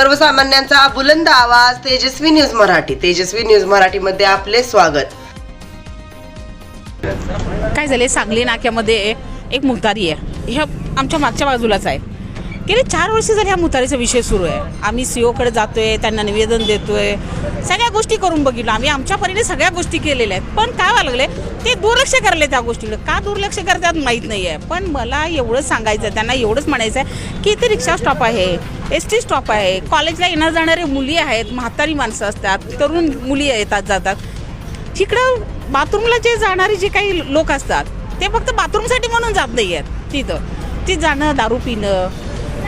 सर्वसामान्यांचा बुलंद आवाज तेजस्वी न्यूज मराठी. तेजस्वी न्यूज मराठीमध्ये आपले स्वागत. काय झाले सांगली नाक्यामध्ये एक मुतारी आहे. ह्या आमच्या मागच्या बाजूलाच आहे. गेले चार वर्ष झाले ह्या मुतारीचा विषय सुरू आहे. आम्ही सी ओकडे जातोय त्यांना निवेदन देतोय. सगळ्या गोष्टी करून बघितलो. आम्ही आमच्या परीने सगळ्या गोष्टी केलेल्या आहेत. पण काय व्हायला लागले ते दुर्लक्ष करले त्या गोष्टीकडे का दुर्लक्ष करतात माहीत नाही आहे पण मला एवढं सांगायचं आहे त्यांना एवढंच म्हणायचं आहे की इथे रिक्षा स्टॉप आहे. एस टी स्टॉप आहे. कॉलेजला येणार जाणारे मुली आहेत म्हातारी माणसं असतात तरुण मुली येतात जातात. तिकडं बाथरूमला जे जाणारे जे काही लोक असतात ते फक्त बाथरूमसाठी म्हणून जात नाही आहेत तिथं. ती जाणं दारू पिणं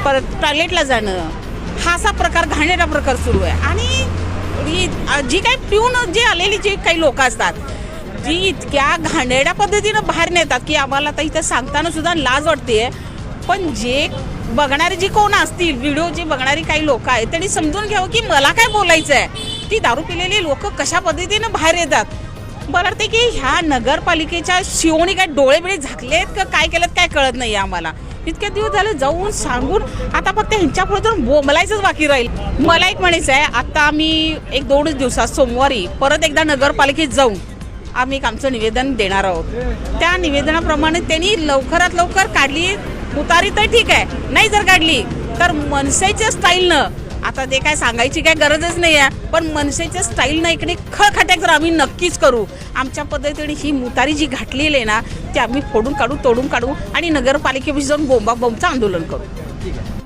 परत टॉयलेटला जाणं हा असा प्रकार घाणेरडा प्रकार सुरू आहे. आणि जी काही पिऊन जे आलेली जे काही लोक असतात जी इतक्या घाणेरड्या पद्धतीनं बाहेर नेतात की आम्हाला तर इथं सांगताना सुद्धा लाज वाटते पण जे बघणारे जी कोण असतील व्हिडिओ जे बघणारी काही लोक आहेत त्यांनी समजून घ्यावं की मला काय बोलायचं आहे ती दारू पिलेली लोक कशा पद्धतीनं बाहेर येतात? मला वाटते की ह्या नगरपालिकेच्या शिवणी काय डोळे बिळे झाकलेत का काय केलं काय कळत नाही आम्हाला. इतके दिवस झाले जाऊन सांगून आता फक्त ह्यांच्या पुढे तर बोलायचंच बाकी राहील. मला एक म्हणायचं आहे आता आम्ही एक दोनच दिवसात सोमवारी परत एकदा नगरपालिकेत जाऊन आम्ही एक आमचं निवेदन देणार आहोत. त्या निवेदनाप्रमाणे त्यांनी लवकरात लवकर काढली उतारी तर ठीक आहे. नाही जर काढली तर मनसेच्या स्टाईलनं आता ते काय सांगायची काय गरजच नाही आहे पण मनसेच्या स्टाईलनं इकडे खळखट्याक तर आम्ही नक्कीच करू. आमच्या पद्धतीने ही मुतारी जी घातलेली आहे ना ती आम्ही फोडून काढू तोडून काढू आणि नगरपालिकेविषयी जाऊन बोंबाबोंबचं आंदोलन करू. ठीक आहे.